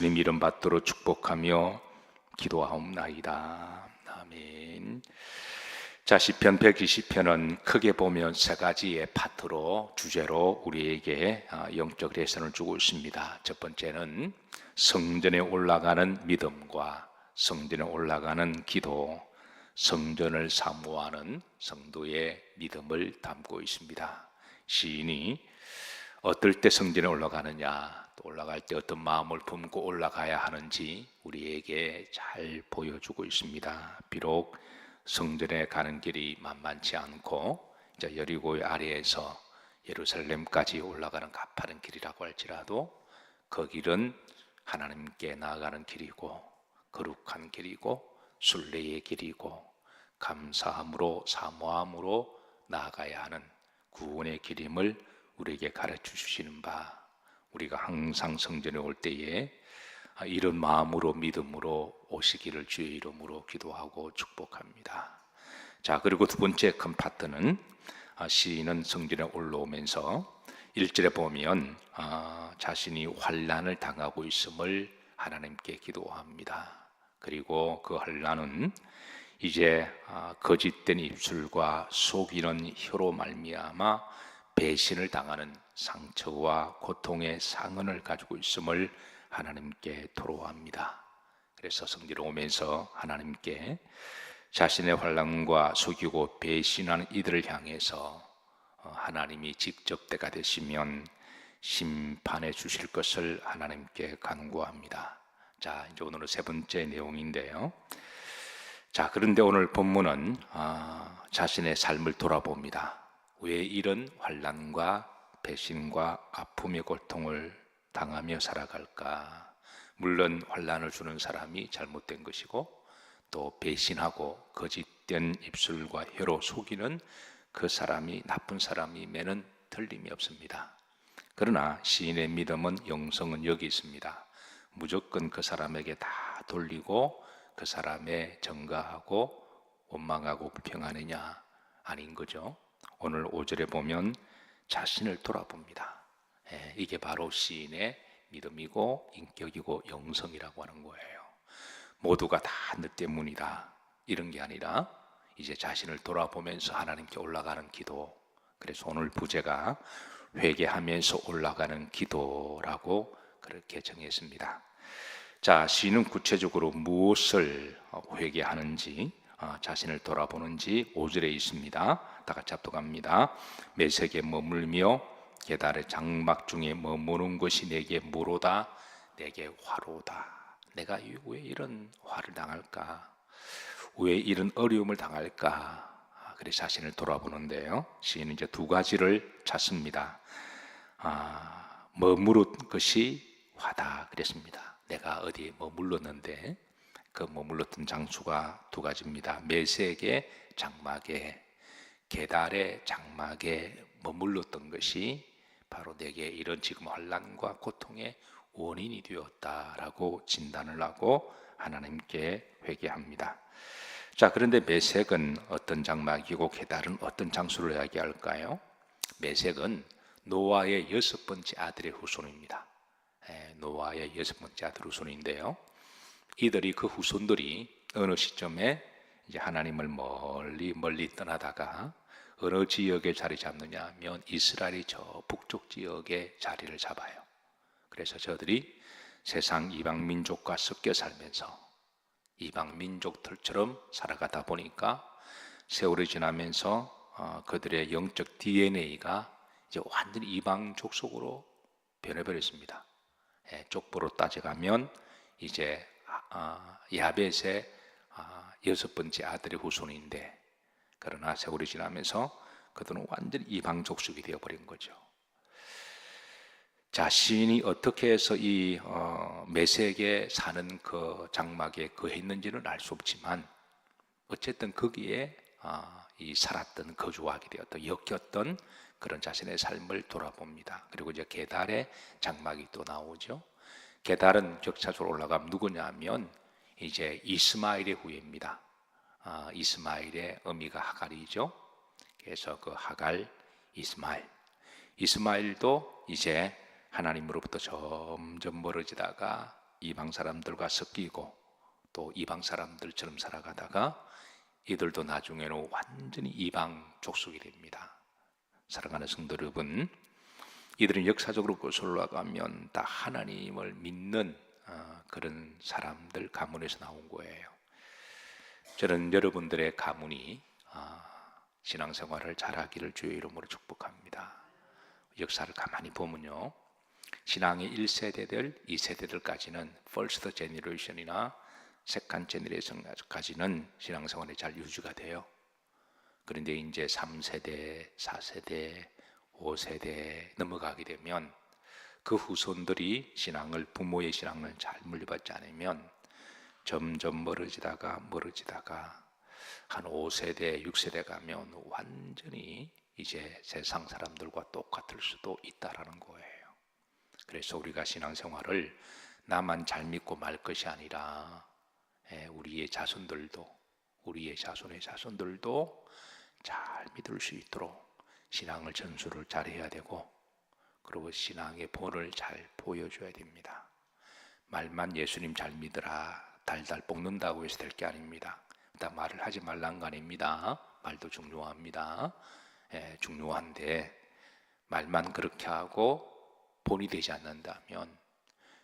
주님 이름 받도록 축복하며 기도하옵나이다. 아멘. 자, 시편 120편은 크게 보면 세 가지의 파트로 주제로 우리에게 아, 영적 레슨을 주고 있습니다. 첫 번째는 성전에 올라가는 믿음과 성전에 올라가는 기도, 성전을 사모하는 성도의 믿음을 담고 있습니다. 시인이 어떨 때 성전에 올라가느냐, 또 올라갈 때 어떤 마음을 품고 올라가야 하는지 우리에게 잘 보여주고 있습니다. 비록 성전에 가는 길이 만만치 않고 이제 여리고의 아래에서 예루살렘까지 올라가는 가파른 길이라고 할지라도 그 길은 하나님께 나아가는 길이고 거룩한 길이고 순례의 길이고 감사함으로 사모함으로 나아가야 하는 구원의 길임을 우리에게 가르쳐 주시는 바 우리가 항상 성전에 올 때에 이런 마음으로 믿음으로 오시기를 주의 이름으로 기도하고 축복합니다. 자 그리고 두 번째 큰 파트는 아, 시인은 성전에 올라오면서 1절에 보면 아, 자신이 환란을 당하고 있음을 하나님께 기도합니다. 그리고 그 환란은 이제 아, 거짓된 입술과 속이는 혀로 말미암아 배신을 당하는 상처와 고통의 상흔을 가지고 있음을 하나님께 토로합니다. 그래서 성지로 오면서 하나님께 자신의 환란과 속이고 배신하는 이들을 향해서 어, 하나님이 직접 때가 되시면 심판해 주실 것을 하나님께 간구합니다. 자, 이제 오늘은 세 번째 내용인데요. 자, 그런데 오늘 본문은 아, 자신의 삶을 돌아봅니다. 왜 이런 환란과 배신과 아픔의 고통을 당하며 살아갈까? 물론 환란을 주는 사람이 잘못된 것이고 또 배신하고 거짓된 입술과 혀로 속이는 그 사람이 나쁜 사람임에는 틀림이 없습니다. 그러나 시인의 믿음은 영성은 여기 있습니다. 무조건 그 사람에게 다 돌리고 그 사람의 정가하고 원망하고 불평하느냐 아닌 거죠. 오늘 5절에 보면 자신을 돌아봅니다. 예, 이게 바로 시인의 믿음이고 인격이고 영성이라고 하는 거예요. 모두가 다너 때문이다. 이런 게 아니라 이제 자신을 돌아보면서 하나님께 올라가는 기도. 그래서 오늘 부제가 회개하면서 올라가는 기도라고 그렇게 정했습니다. 자, 시는 구체적으로 무엇을 회개하는지 어, 자신을 돌아보는지 5절에 있습니다. 다 같이 합독합니다. 매색에 머물며 계달의 장막 중에 머무는 것이 내게 무로다 내게 화로다. 내가 왜 이런 화를 당할까? 왜 이런 어려움을 당할까? 아, 그래 자신을 돌아보는데요. 시인은 이제 두 가지를 찾습니다. 아, 머무른 것이 화다 그랬습니다. 내가 어디에 머물렀는데 그 머물렀던 장수가 두 가지입니다. 매색의 장막에 계달의 장막에 머물렀던 것이 바로 내게 이런 지금 환란과 고통의 원인이 되었다라고 진단을 하고 하나님께 회개합니다. 자, 그런데 메색은 어떤 장막이고 계달은 어떤 장수를 이야기할까요? 메색은 노아의 여섯 번째 아들의 후손입니다. 예, 노아의 여섯 번째 아들 후손인데요. 이들이 그 후손들이 어느 시점에 이제 하나님을 멀리 멀리 떠나다가 어느 지역에 자리 잡느냐 하면 이스라엘이 저 북쪽 지역에 자리를 잡아요. 그래서 저들이 세상 이방 민족과 섞여 살면서 이방 민족들처럼 살아가다 보니까 세월이 지나면서 어, 그들의 영적 DNA가 이제 완전히 이방 족속으로 변해버렸습니다. 예, 족보로 따져가면 이제 아, 야벳의 아, 여섯 번째 아들의 후손인데 그러나 세월이 지나면서 그들은 완전히 이방 족속이 되어버린 거죠. 자, 시인이 어떻게 해서 이 어, 메색에 사는 그 장막에 거했는지는 알 수 없지만 어쨌든 거기에 어, 이 살았던 거주하게 되었던 엮였던 그런 자신의 삶을 돌아봅니다. 그리고 이제 계달의 장막이 또 나오죠. 계달은 격차적으로 올라가면 누구냐면 이제 이스마엘의 후예입니다. 아, 이스마엘의 어미가 하갈이죠. 그래서 그 하갈 이스마엘. 이스마엘도 이제 하나님으로부터 점점 멀어지다가 이방 사람들과 섞이고 또 이방 사람들처럼 살아가다가 이들도 나중에는 완전히 이방 족속이 됩니다. 사랑하는 성도 여러분, 이들은 역사적으로 거슬러 가면 다 하나님을 믿는 어, 그런 사람들 가문에서 나온 거예요. 저는 여러분들의 가문이 아, 신앙생활을 잘하기를 주의 이름으로 축복합니다. 역사를 가만히 보면요. 신앙의 1세대들, 2세대들까지는 first generation이나 second generation까지는 신앙생활이 잘 유지가 돼요. 그런데 이제 3세대, 4세대, 5세대 넘어가게 되면 그 후손들이 신앙을 부모의 신앙을 잘 물려받지 않으면 점점 멀어지다가 멀어지다가 한 5세대, 6세대 가면 완전히 이제 세상 사람들과 똑같을 수도 있다라는 거예요. 그래서 우리가 신앙생활을 나만 잘 믿고 말 것이 아니라 예, 우리의 자손들도 우리의 자손의 자손들도 잘 믿을 수 있도록 신앙을 전수를 잘 해야 되고 그리고 신앙의 본을 잘 보여줘야 됩니다. 말만 예수님 잘 믿으라 달달 볶는다고 해서 될 게 아닙니다. 일단 말을 하지 말란 거 아닙니다. 말도 중요합니다. 예, 중요한데 말만 그렇게 하고 본이 되지 않는다면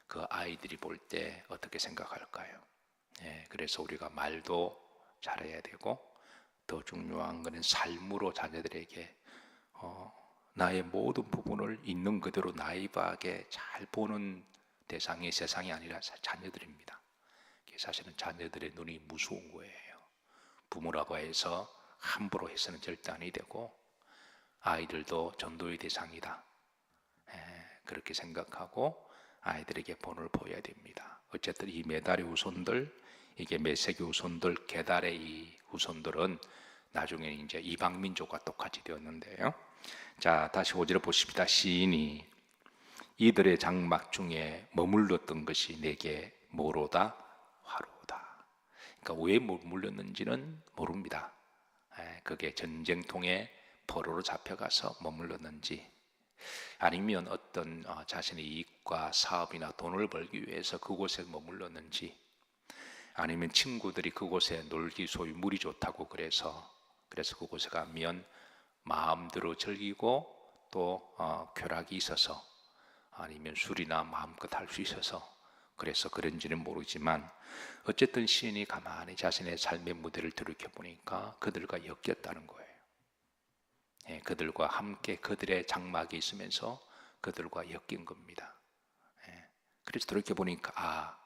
그 아이들이 볼 때 어떻게 생각할까요? 예, 그래서 우리가 말도 잘해야 되고 더 중요한 것은 삶으로 자녀들에게 어, 나의 모든 부분을 있는 그대로 나이브하게 잘 보는 대상이 세상이 아니라 자녀들입니다. 사실은 자녀들의 눈이 무서운 거예요. 부모라고 해서 함부로 해서는 절대 아니 되고 아이들도 전도의 대상이다. 예, 그렇게 생각하고 아이들에게 본을 보여야 됩니다. 어쨌든 이 메달의 후손들, 이게 메세기 후손들, 게달의 이 후손들은 나중에 이제 이방 민족과 똑같이 되었는데요. 자, 다시 오지를 보십니다. 시인이 이들의 장막 중에 머물렀던 것이 내게 뭐로다? 화로다. 그러니까 왜 머물렀는지는 모릅니다. 에, 그게 전쟁통에 포로로 잡혀가서 머물렀는지 아니면 어떤 어, 자신의 이익과 사업이나 돈을 벌기 위해서 그곳에 머물렀는지 아니면 친구들이 그곳에 놀기 소위 물이 좋다고 그래서 그래서 그곳에 가면 마음대로 즐기고 또 어, 쾌락이 있어서 아니면 술이나 마음껏 할 수 있어서 그래서 그런지는 모르지만 어쨌든 시인이 가만히 자신의 삶의 무대를 들이켜 보니까 그들과 엮였다는 거예요. 예, 그들과 함께 그들의 장막이 있으면서 그들과 엮인 겁니다. 예, 그래서 돌이켜 보니까 아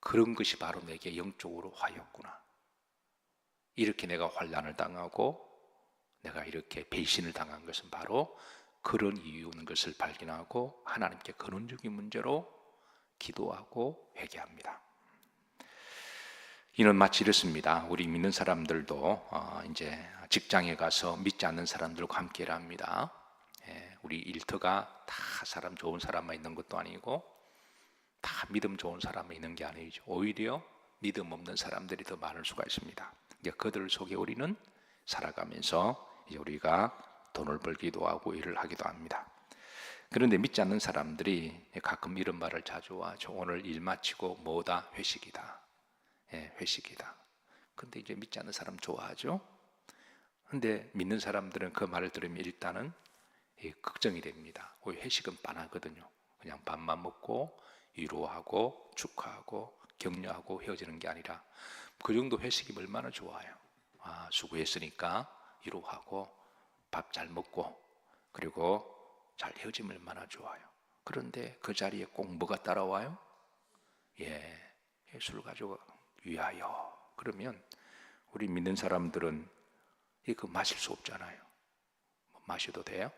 그런 것이 바로 내게 영적으로 화였구나. 이렇게 내가 환란을 당하고 내가 이렇게 배신을 당한 것은 바로 그런 이유인 것을 발견하고 하나님께 근원적인 문제로 기도하고 회개합니다. 이는 마치 이렇습니다. 우리 믿는 사람들도 어, 이제 직장에 가서 믿지 않는 사람들과 함께 일합니다. 예, 우리 일터가 다 사람 좋은 사람만 있는 것도 아니고 다 믿음 좋은 사람만 있는 게 아니죠. 오히려 믿음 없는 사람들이 더 많을 수가 있습니다. 그들 속에 우리는 살아가면서 우리가 돈을 벌기도 하고 일을 하기도 합니다. 그런데 믿지 않는 사람들이 가끔 이런 말을 자주 하죠. 오늘 일 마치고 뭐다 회식이다. 예, 회식이다. 근데 이제 믿지 않는 사람 좋아하죠. 근데 믿는 사람들은 그 말을 들으면 일단은 예, 걱정이 됩니다. 왜 회식은 빤하거든요. 그냥 밥만 먹고 위로하고 축하하고 격려하고 헤어지는 게 아니라 그 정도 회식이 얼마나 좋아요. 아, 수고했으니까 위로하고 밥 잘 먹고 그리고 잘 헤어지면 얼마나 좋아요. 그런데 그 자리에 꼭 뭐가 따라와요? 예, 술 가지고 위하여. 그러면 우리 믿는 사람들은 이거 마실 수 없잖아요. 뭐 마셔도 돼요?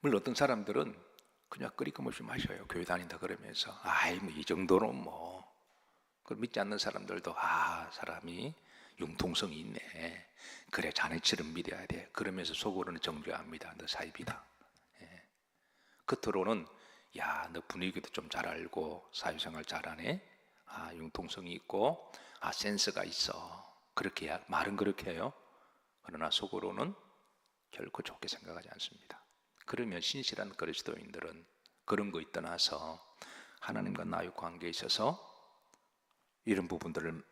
물론 어떤 사람들은 그냥 끓이금없이 마셔요. 교회 다닌다 그러면서 아이 뭐 이 정도는 뭐. 그 믿지 않는 사람들도 아 사람이 융통성이 있네. 그래 자네처럼 믿어야 돼. 그러면서 속으로는 정죄합니다. 너 사입이다. 예. 겉으로는 야 너 분위기도 좀 잘 알고 사회생활 잘하네. 아 융통성이 있고 아 센스가 있어. 그렇게 야, 말은 그렇게 해요. 그러나 속으로는 결코 좋게 생각하지 않습니다. 그러면 신실한 그리스도인들은 그런 거에 떠나서 하나님과 나의 관계에 있어서 이런 부분들을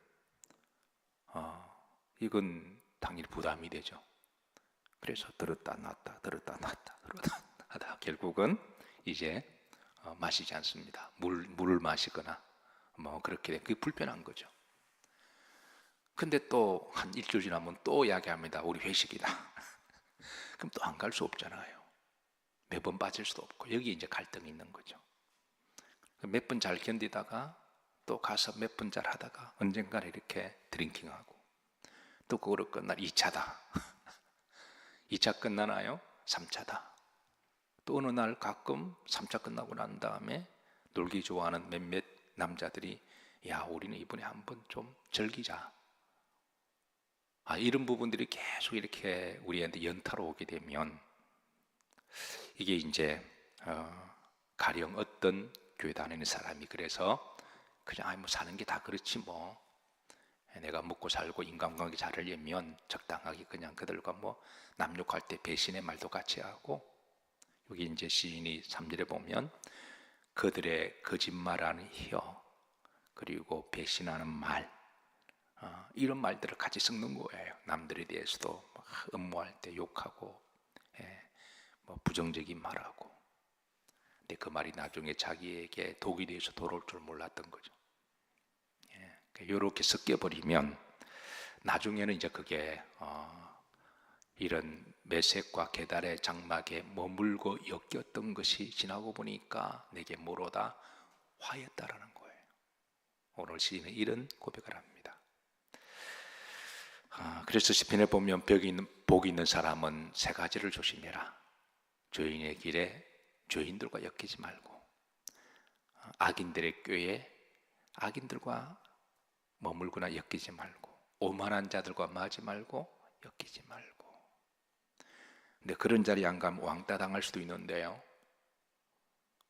어, 이건 당연히 부담이 되죠. 그래서 들었다 놨다 들었다 놨다 들었다 하다 결국은 이제 어, 마시지 않습니다. 물 물을 마시거나 뭐 그렇게 돼. 그게 불편한 거죠. 근데 또 한 일주일 지나면 또 이야기합니다. 우리 회식이다. 그럼 또 안 갈 수 없잖아요. 매번 빠질 수도 없고 여기 이제 갈등이 있는 거죠. 몇 번 잘 견디다가 또 가서 몇번잘 하다가 언젠가 이렇게 드링킹하고 또 그거로 끝날 2차다. 2차 끝나나요? 3차다. 또 어느 날 가끔 3차 끝나고 난 다음에 놀기 좋아하는 몇몇 남자들이 야 우리는 이번에 한번 좀 즐기자. 아 이런 부분들이 계속 이렇게 우리한테 연타로 오게 되면 이게 이제 어, 가령 어떤 교회 다니는 사람이 그래서 그냥 아이 뭐 사는 게 다 그렇지 뭐 내가 먹고 살고 인간관계 잘하려면 적당하게 그냥 그들과 뭐 남욕할 때 배신의 말도 같이 하고 여기 이제 시인이 3절에 보면 그들의 거짓말하는 혀 그리고 배신하는 말 어, 이런 말들을 같이 섞는 거예요. 남들에 대해서도 막 음모할 때 욕하고 예, 뭐 부정적인 말하고 근데 그 말이 나중에 자기에게 독이 돼서 돌아올 줄 몰랐던 거죠. 이렇게 섞여 버리면 나중에는 이제 그게 어, 이런 매색과 계달의 장막에 머물고 엮였던 것이 지나고 보니까 내게 모로다 화했다라는 거예요. 오늘 시인은 이런 고백을 합니다. 아, 그래서 시편에 보면 벽이 있는, 복이 있는 사람은 세 가지를 조심해라. 죄인의 길에 죄인들과 엮이지 말고 아, 악인들의 꾀에 악인들과 머물거나 엮이지 말고 오만한 자들과 마지 말고 엮이지 말고. 근데 그런 자리에 안 가면 왕따 당할 수도 있는데요.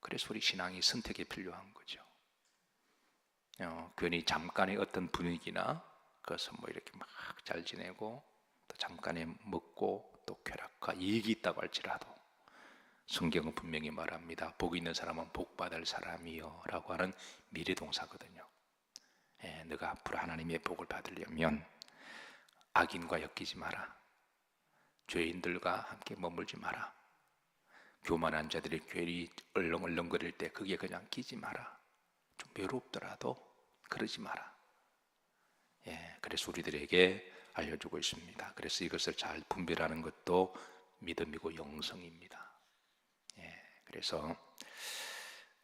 그래서 우리 신앙이 선택이 필요한 거죠. 어, 괜히 잠깐의 어떤 분위기나 그것은 뭐 이렇게 막 잘 지내고 또 잠깐에 먹고 또 쾌락과 이익이 있다고 할지라도 성경은 분명히 말합니다. 복 있는 사람은 복 받을 사람이요 라고 하는 미래동사거든요 예, 너가 앞으로 하나님의 복을 받으려면 악인과 엮이지 마라. 죄인들과 함께 머물지 마라. 교만한 자들이 괜히 얼렁얼렁거릴 때 그게 그냥 끼지 마라. 좀 외롭더라도 그러지 마라. 예, 그래서 우리들에게 알려주고 있습니다. 그래서 이것을 잘 분별하는 것도 믿음이고 영성입니다. 예, 그래서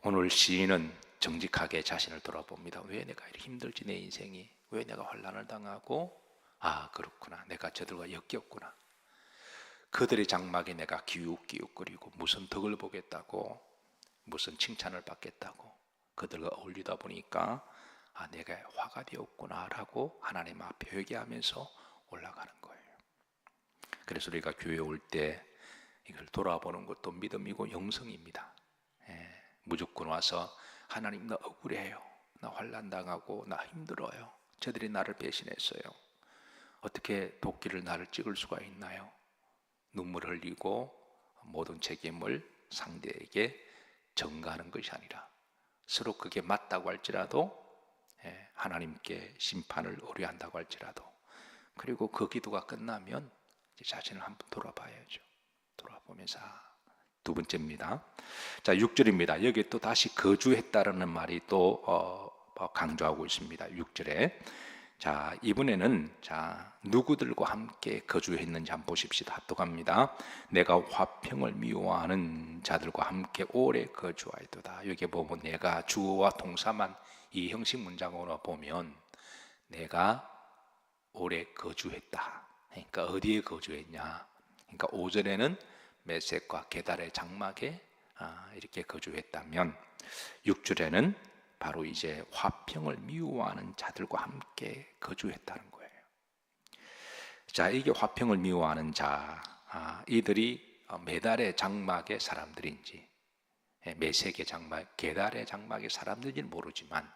오늘 시인은 정직하게 자신을 돌아봅니다. 왜 내가 이렇게 힘들지 내 인생이? 왜 내가 환란을 당하고? 아 그렇구나. 내가 저들과 엮였구나. 그들의 장막에 내가 기웃기웃거리고 무슨 덕을 보겠다고 무슨 칭찬을 받겠다고 그들과 어울리다 보니까 아 내가 화가 되었구나라고 하나님 앞에 회개하면서 올라가는 거예요. 그래서 우리가 교회 올 때 이걸 돌아보는 것도 믿음이고 영성입니다. 예, 무조건 와서 하나님 나 억울해요. 나 환란 당하고 나 힘들어요. 저들이 나를 배신했어요. 어떻게 도끼를 나를 찍을 수가 있나요? 눈물 흘리고 모든 책임을 상대에게 전가하는 것이 아니라 서로 그게 맞다고 할지라도 예, 하나님께 심판을 의뢰한다고 할지라도 그리고 그 기도가 끝나면 자신을 한번 돌아봐야죠. 돌아보면서 두 번째입니다. 자, 6절입니다. 여기 또 다시 거주했다라는 말이 또 어, 강조하고 있습니다. 6절에. 자, 이번에는 자, 누구들과 함께 거주했는지 한번 보십시다. 합독합니다. 내가 화평을 미워하는 자들과 함께 오래 거주하였도다. 여기 보면 내가 주어와 동사만 이 형식 문장으로 보면 내가 오래 거주했다. 그러니까 어디에 거주했냐? 그러니까 5절에는 메색과 게달의 장막에 아, 이렇게 거주했다면 6절에는 바로 이제 화평을 미워하는 자들과 함께 거주했다는 거예요. 자, 이게 화평을 미워하는 자, 아, 이들이 메달의 장막의 사람들인지, 예, 메색의 장막, 게달의 장막의 사람들인지는 모르지만,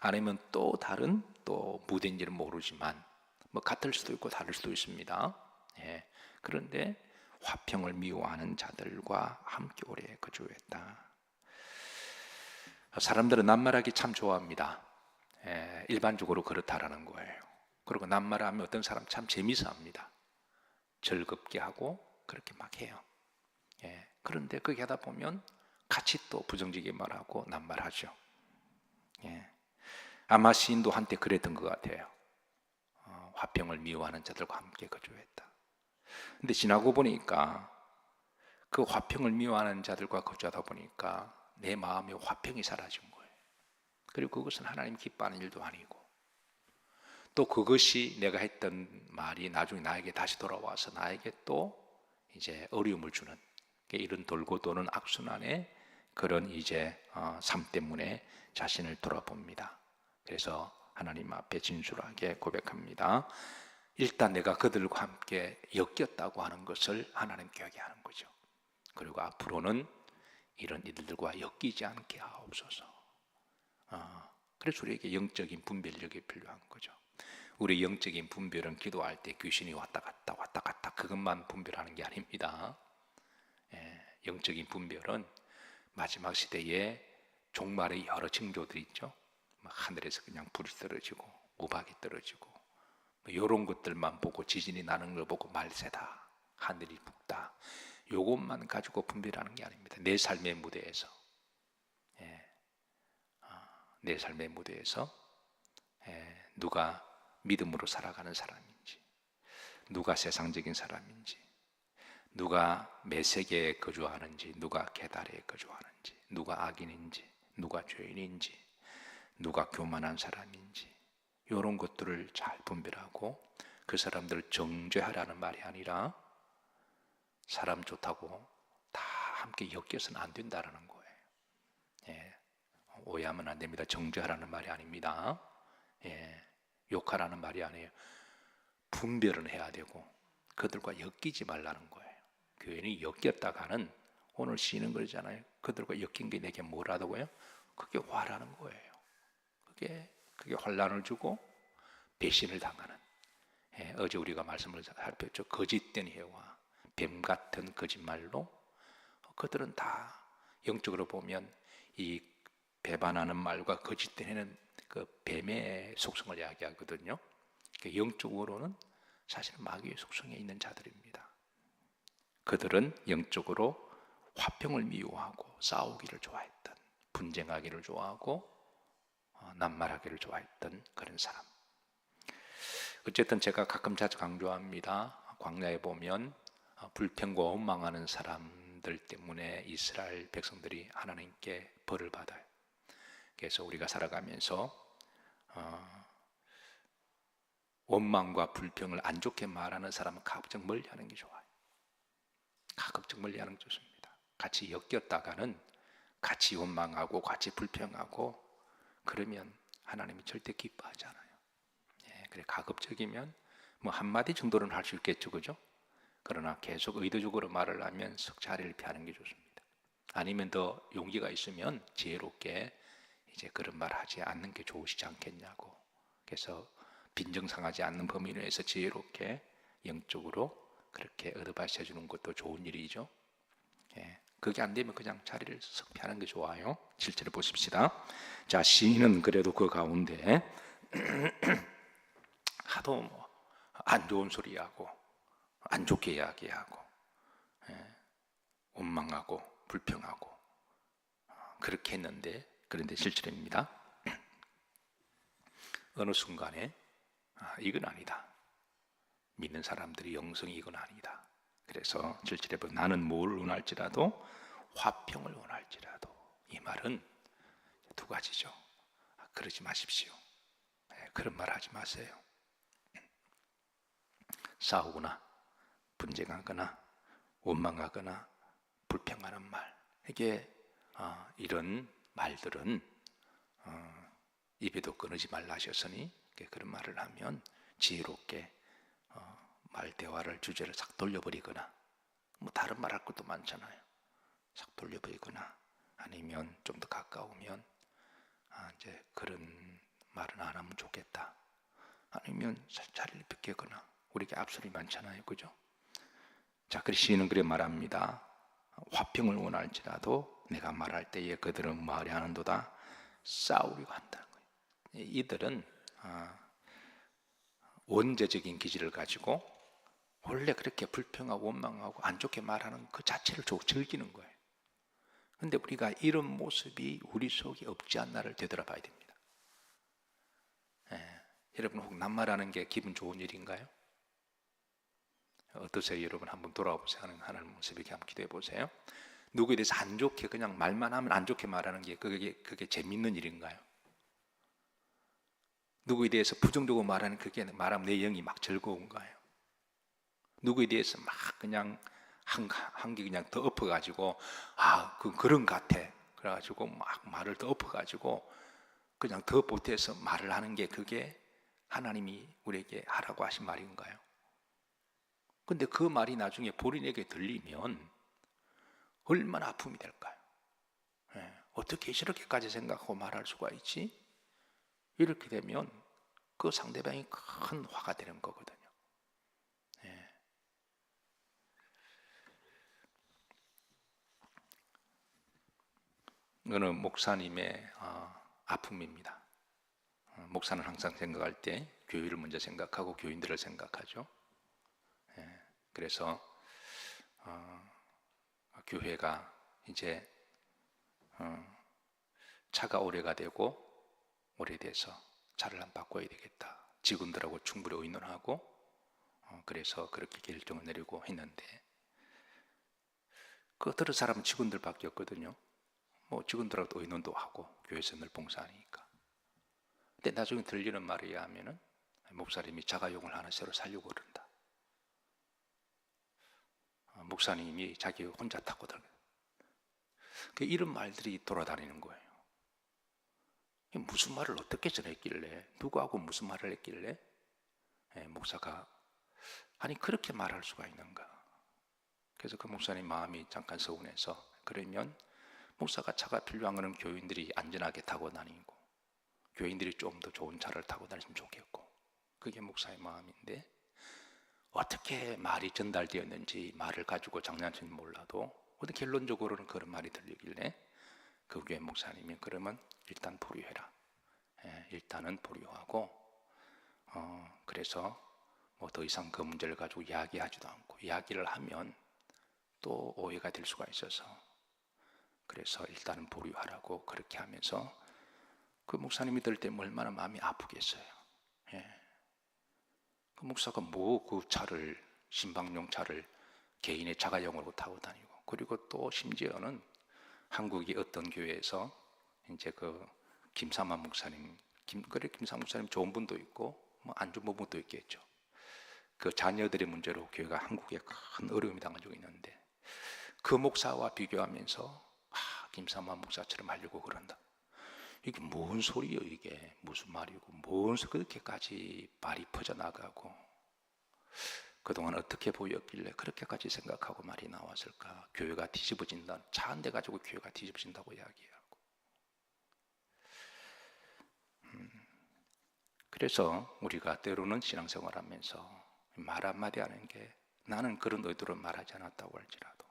아니면 또 다른 또 무대인지는 모르지만, 뭐 같을 수도 있고 다를 수도 있습니다. 예, 그런데 화평을 미워하는 자들과 함께 오래 거주했다. 사람들은 낱말하기 참 좋아합니다. 예, 일반적으로 그렇다라는 거예요. 그리고 낱말하면 어떤 사람 참 재미있어 합니다. 즐겁게 하고 그렇게 막 해요. 예, 그런데 그렇게 하다 보면 같이 또 부정적인 말하고 낱말하죠. 예, 아마 시인도 한때 그랬던 것 같아요. 어, 화평을 미워하는 자들과 함께 거주했다. 근데 지나고 보니까 그 화평을 미워하는 자들과 거주하다 보니까 내 마음에 화평이 사라진 거예요. 그리고 그것은 하나님 기뻐하는 일도 아니고 또 그것이 내가 했던 말이 나중에 나에게 다시 돌아와서 나에게 또 이제 어려움을 주는 이런 돌고 도는 악순환의 그런 이제 어, 삶 때문에 자신을 돌아봅니다. 그래서 하나님 앞에 진솔하게 고백합니다. 일단 내가 그들과 함께 엮였다고 하는 것을 하나님께 하게 하는 거죠. 그리고 앞으로는 이런 이들과 엮이지 않게 하옵소서. 어, 그래서 우리에게 영적인 분별력이 필요한 거죠. 우리 영적인 분별은 기도할 때 귀신이 왔다 갔다 왔다 갔다 그것만 분별하는 게 아닙니다. 예, 영적인 분별은 마지막 시대에 종말의 여러 징조들이 있죠. 막 하늘에서 그냥 불이 떨어지고 우박이 떨어지고 이런 것들만 보고 지진이 나는 걸 보고 말세다. 하늘이 붓다. 요것만 가지고 분별하는 게 아닙니다. 내 삶의 무대에서. 예, 아, 내 삶의 무대에서 예, 누가 믿음으로 살아가는 사람인지 누가 세상적인 사람인지 누가 매세계에 거주하는지 누가 계달에 거주하는지 누가 악인인지 누가 죄인인지 누가 교만한 사람인지 이런 것들을 잘 분별하고 그 사람들을 정죄하라는 말이 아니라 사람 좋다고 다 함께 엮여서는 안 된다라는 거예요. 예, 오해하면 안 됩니다. 정죄하라는 말이 아닙니다. 예, 욕하라는 말이 아니에요. 분별은 해야 되고 그들과 엮이지 말라는 거예요. 교인이 엮였다가는 오늘 쉬는 거잖아요. 그들과 엮인 게 내게 뭐라고요? 그게 화라는 거예요. 그게 그게 환란을 주고 배신을 당하는. 예, 어제 우리가 말씀을 살폈죠. 거짓된 해와 뱀 같은 거짓말로 그들은 다 영적으로 보면 이 배반하는 말과 거짓된 해는 그 뱀의 속성을 이야기하거든요. 그 영적으로는 사실은 마귀의 속성에 있는 자들입니다. 그들은 영적으로 화평을 미워하고 싸우기를 좋아했던 분쟁하기를 좋아하고 어, 낱말하기를 좋아했던 그런 사람. 어쨌든 제가 가끔 자주 강조합니다. 광야에 보면 어, 불평과 원망하는 사람들 때문에 이스라엘 백성들이 하나님께 벌을 받아요. 그래서 우리가 살아가면서 어, 원망과 불평을 안 좋게 말하는 사람은 가급적 멀리하는 게 좋아요. 가급적 멀리하는 게 좋습니다. 같이 엮였다가는 같이 원망하고 같이 불평하고 그러면 하나님이 절대 기뻐하지 않아요. 예, 그래 가급적이면 뭐 한마디 정도는 할 수 있겠죠, 그죠? 그러나 계속 의도적으로 말을 하면 석 자리를 피하는 게 좋습니다. 아니면 더 용기가 있으면 지혜롭게 이제 그런 말 하지 않는 게 좋으시지 않겠냐고. 그래서 빈정상하지 않는 범위 내에서 지혜롭게 영적으로 그렇게 얻어바셔 주는 것도 좋은 일이죠. 예. 그게 안 되면 그냥 자리를 석 피하는 게 좋아요. 실제로 보십시다. 자, 시인은 그래도 그 가운데 하도 뭐 안 좋은 소리하고 안 좋게 이야기하고 예, 원망하고 불평하고 어, 그렇게 했는데 그런데 실제입니다. 어느 순간에 아, 이건 아니다. 믿는 사람들이 영성이 이건 아니다. 그래서 실제로 나는 뭘 원할지라도 화평을 원할지라도 이 말은 두 가지죠. 아, 그러지 마십시오. 예, 그런 말 하지 마세요. 싸우거나 분쟁하거나 원망하거나 불평하는 말 이게 어, 이런 말들은 어, 입에도 끊지 말라 하셨으니 그런 말을 하면 지혜롭게 어, 말 대화를 주제를 싹 돌려버리거나 뭐 다른 말 할 것도 많잖아요. 싹 돌려버리거나 아니면 좀 더 가까우면 아, 이제 그런 말은 안 하면 좋겠다. 아니면 자리를 비끼거나 우리에게 앞소리 많잖아요, 그죠? 자, 시인은 그래 말합니다. 화평을 원할지라도 내가 말할 때에 그들은 말이 하는도다 싸우려고 한다는 거예요. 이들은 아, 원죄적인 기질을 가지고 원래 그렇게 불평하고 원망하고 안 좋게 말하는 그 자체를 조- 즐기는 거예요. 근데 우리가 이런 모습이 우리 속에 없지 않나를 되돌아봐야 됩니다. 예. 여러분 혹 남말하는 게 기분 좋은 일인가요? 어떠세요, 여러분? 한번 돌아보세요. 하는 하나님 모습에 한번 기도해 보세요. 누구에 대해서 안 좋게 그냥 말만 하면 안 좋게 말하는 게 그게 그게 재밌는 일인가요? 누구에 대해서 부정적으로 말하는 그게 말하면 내 영이 막 즐거운가요? 누구에 대해서 막 그냥 한한게 그냥 더 엎어가지고 아 그 그런 같아 그래가지고 막 말을 더 엎어가지고 그냥 더 보태서 말을 하는 게 그게 하나님이 우리에게 하라고 하신 말인가요? 근데 그 말이 나중에 본인에게 들리면 얼마나 아픔이 될까요? 예, 어떻게 저렇게까지 생각하고 말할 수가 있지? 이렇게 되면 그 상대방이 큰 화가 되는 거거든요. 예. 이거는 목사님의 어, 아픔입니다. 어, 목사는 항상 생각할 때 교회를 먼저 생각하고 교인들을 생각하죠. 예, 그래서 어, 교회가 이제 어, 차가 오래가 되고 오래돼서 차를 한 바꿔야 되겠다. 직원들하고 충분히 의논하고 어, 그래서 그렇게 결정을 내리고 했는데 그 들은 사람은 직원들밖에 없거든요. 뭐 직원들하고 의논도 하고 교회에서 늘 봉사하니까. 근데 나중에 들리는 말에 의하면은 목사님이 자가용을 하나 새로 살려고 그런다. 어, 목사님이 자기 혼자 들어. 그 이런 말들이 돌아다니는 거예요. 무슨 말을 어떻게 전했길래 누구하고 무슨 말을 했길래 예, 목사가 아니 그렇게 말할 수가 있는가? 그래서 그 목사님 마음이 잠깐 서운해서 그러면 목사가 차가 필요한 거는 교인들이 안전하게 타고 다니고 교인들이 좀 더 좋은 차를 타고 다니면 좋겠고 그게 목사의 마음인데 어떻게 말이 전달되었는지 말을 가지고 장난치는 몰라도 어떤 결론적으로는 그런 말이 들리길래 그 교회 목사님이 그러면 일단 보류해라. 예, 일단은 보류하고 어, 그래서 뭐 더 이상 그 문제를 가지고 이야기하지도 않고 이야기를 하면 또 오해가 될 수가 있어서 그래서 일단은 보류하라고 그렇게 하면서 그 목사님이 들때 얼마나 마음이 아프겠어요. 예. 그 목사가 뭐 그 차를 신방용 차를 개인의 자가용으로 타고 다니고 그리고 또 심지어는 한국의 어떤 교회에서 이제 그 김삼만 목사님, 김 그래 김삼 목사님 좋은 분도 있고 뭐 안 좋은 분도 있겠죠. 그 자녀들의 문제로 교회가 한국에 큰 어려움이 당한 적이 있는데 그 목사와 비교하면서 아, 김삼만 목사처럼 하려고 그런다. 이게 뭔 소리요 이게 무슨 말이고 뭔 소- 그렇게까지 말이 퍼져 나가고 그동안 어떻게 보였길래 그렇게까지 생각하고 말이 나왔을까? 교회가 뒤집어진다. 차 한 대 가지고 교회가 뒤집어진다고 이야기하고. 음, 그래서 우리가 때로는 신앙생활하면서 말 한마디 하는 게 나는 그런 의도로 말하지 않았다고 할지라도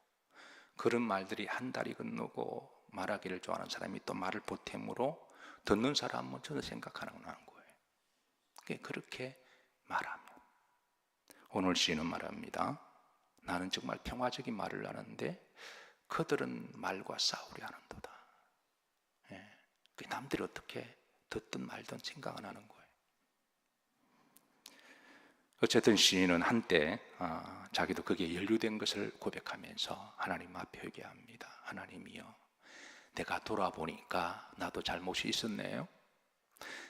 그런 말들이 한 달이 건너고 말하기를 좋아하는 사람이 또 말을 보탬으로 듣는 사람은 저는 생각하는 거예요. 그렇게 말하면 오늘 시인은 말합니다. 나는 정말 평화적인 말을 하는데 그들은 말과 싸우려 하는도다. 예. 그 남들이 어떻게 듣든 말든 생각 안 하는 거예요. 어쨌든 시인은 한때 아, 자기도 그게 연루된 것을 고백하면서 하나님 앞에 회개합니다. 하나님이여, 내가 돌아보니까 나도 잘못이 있었네요.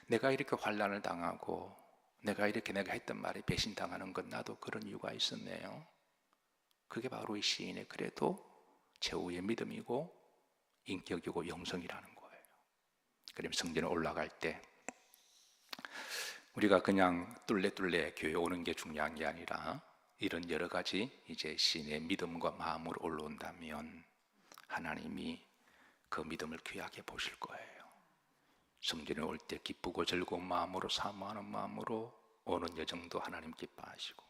내가 이렇게 환란을 당하고 내가 이렇게 내가 했던 말에 배신당하는 건 나도 그런 이유가 있었네요. 그게 바로 이 시인의 그래도 최후의 믿음이고 인격이고 영성이라는 거예요. 그럼 성전에 올라갈 때 우리가 그냥 뚫레뚫레 교회 오는 게 중요한 게 아니라 이런 여러 가지 이제 시인의 믿음과 마음으로 올라온다면 하나님이 그 믿음을 귀하게 보실 거예요. 성전에 올 때 기쁘고 즐거운 마음으로 사모하는 마음으로 오는 여정도 하나님 기뻐하시고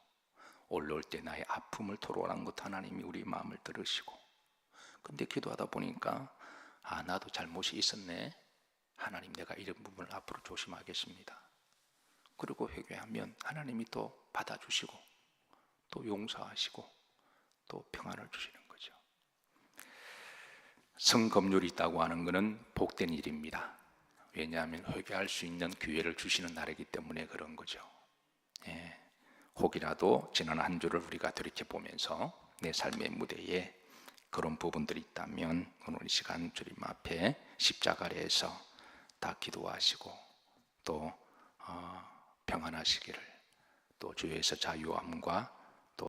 올라올 때 나의 아픔을 토로하는 것 하나님이 우리 마음을 들으시고 근데 기도하다 보니까 아 나도 잘못이 있었네 하나님 내가 이런 부분을 앞으로 조심하겠습니다 그리고 회개하면 하나님이 또 받아주시고 또 용서하시고 또 평안을 주시는 성검률이 있다고 하는 것은 복된 일입니다 왜냐하면 회개할 수 있는 기회를 주시는 날이기 때문에 그런 거죠 예. 혹이라도 지난 한 주를 우리가 돌이켜 보면서 내 삶의 무대에 그런 부분들이 있다면 오늘 이 시간 주님 앞에 십자가에서 다 기도하시고 또 어, 평안하시기를 또 주에서 자유함과